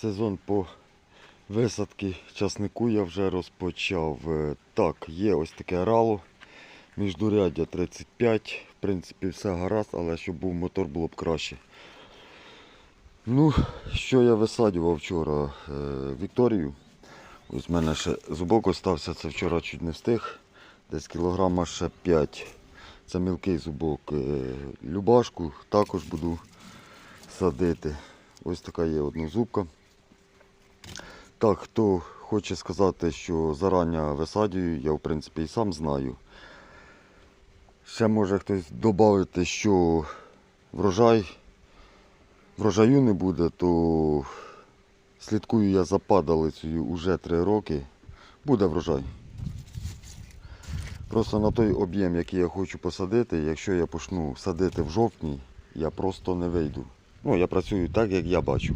Сезон по висадки часнику я вже розпочав. Е, Так, є ось таке рало. Міждуряддя 35. В принципі, все гаразд, але щоб був мотор було б краще. Ну, що я висаджував вчора? Е, Вікторію. Ось в мене ще зубок остався, це вчора чуть не встиг. Десь кілограма ще 5. Це мілкий зубок. Е, Любашку також буду садити. Ось така є однозубка. Так, хто хоче сказати, що зарання висаджую, я в принципі і сам знаю. Ще може хтось додати, що врожай, врожаю не буде, то слідкую я за падалицею уже 3 роки. Буде врожай. Просто на той об'єм, який я хочу посадити, якщо я почну садити в жовтні, я просто не вийду. Ну, я працюю так, як я бачу.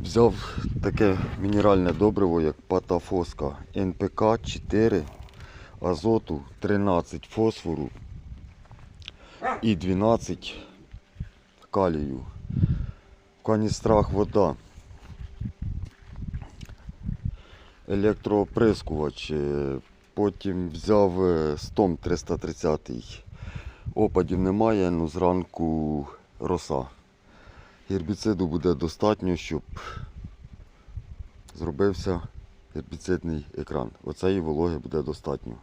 Взяв таке мінеральне добриво, як патафоска НПК 4, азоту 13 фосфору і 12 калію. В каністрах вода. Електроприскувач. Е, Потім взяв е, стом 330. Опадів немає, ну зранку роса. Гербіциду буде достатньо, щоб зробився гербіцидний екран. Оцеї вологи буде достатньо.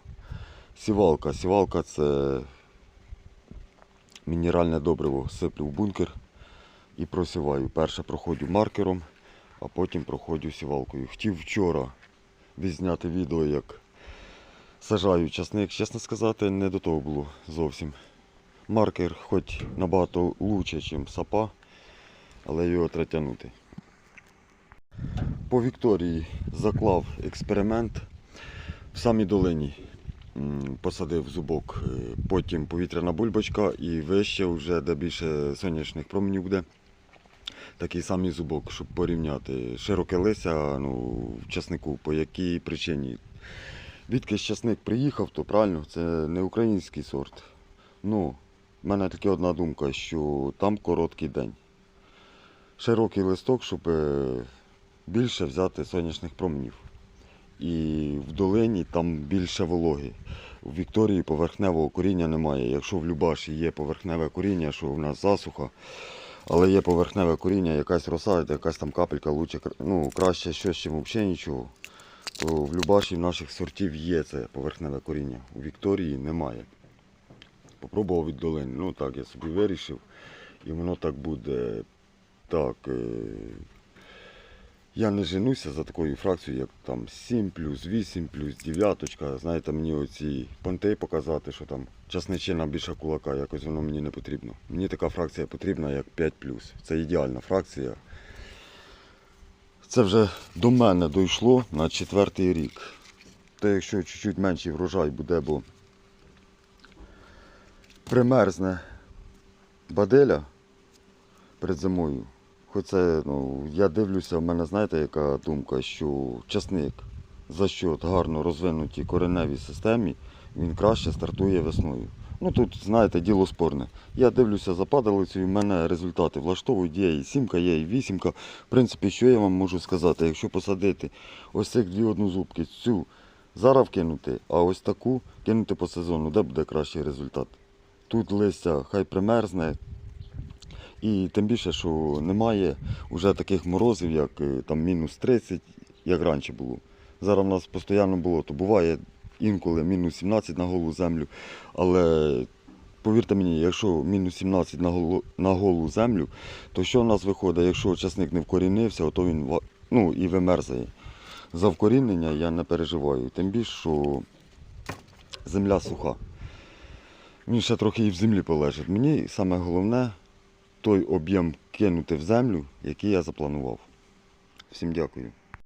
Сівалка. Сівалка це мінеральне добриво. Сиплю в бункер і просіваю. Перше проходжу маркером, а потім проходжу сівалкою. Хотів вчора відзняти відео, як сажаю часник. Чесно сказати, не до того було зовсім. Маркер хоч набагато лучше, ніж сапа, але його треба тягнути. По Вікторії заклав експеримент в самій долині. Посадив зубок, е, потім повітряна бульбочка і вище, вже де більше сонячних променів буде. Такий самий зубок, щоб порівняти. Широке лися ну, в часнику, по якій причині. Відки часник приїхав, то правильно, це не український сорт. Ну, в мене тільки одна думка, що там короткий день. Широкий листок, щоб е, більше взяти сонячних променів. І в долині там більше вологи. У Вікторії поверхневого коріння немає. Якщо в Любаші є поверхневе коріння, що в нас засуха, але є поверхневе коріння, якась роса, якась там капелька, лучше, ну, краще щось, чим взагалі нічого. То в Любаші в наших сортів є це поверхневе коріння. У Вікторії немає. Попробував від долини. Ну так, я собі вирішив. І воно так буде. Так. Е... Я не женуся за такою фракцією, як там 7 плюс, 8 плюс, 9. Знаєте, мені оці понти показати, що там часничина більша кулака, якось воно мені не потрібно. Мені така фракція потрібна, як 5 плюс. Це ідеальна фракція. Це вже до мене дійшло на четвертий рік. Та якщо чуть-чуть менший врожай буде, бо примерзне баделя перед зимою. Хоч це, ну, я дивлюся, в мене знаєте, яка думка, що часник за счет гарно розвинутій кореневій системі, він краще стартує весною. Ну тут, знаєте, діло спорне. Я дивлюся за падалицею, в мене результати влаштовують, є і сімка, є і вісімка. В принципі, що я вам можу сказати, якщо посадити ось цих дві однозубки, цю зараз вкинути, а ось таку кинути по сезону, де буде кращий результат? Тут листя хай примерзне, і тим більше, що немає вже таких морозів, як е, там мінус 30, як раніше було. Зараз в нас постійно було, то буває інколи мінус 17 на голу землю. Але повірте мені, якщо мінус 17 на голу, на голу землю, то що в нас виходить, якщо часник не вкорінився, то він ну, і вимерзає. За вкорінення я не переживаю. Тим більше, що земля суха. Він ще трохи і в землі полежить. Мені саме головне той об'єм кинути в землю, який я запланував. Всім дякую.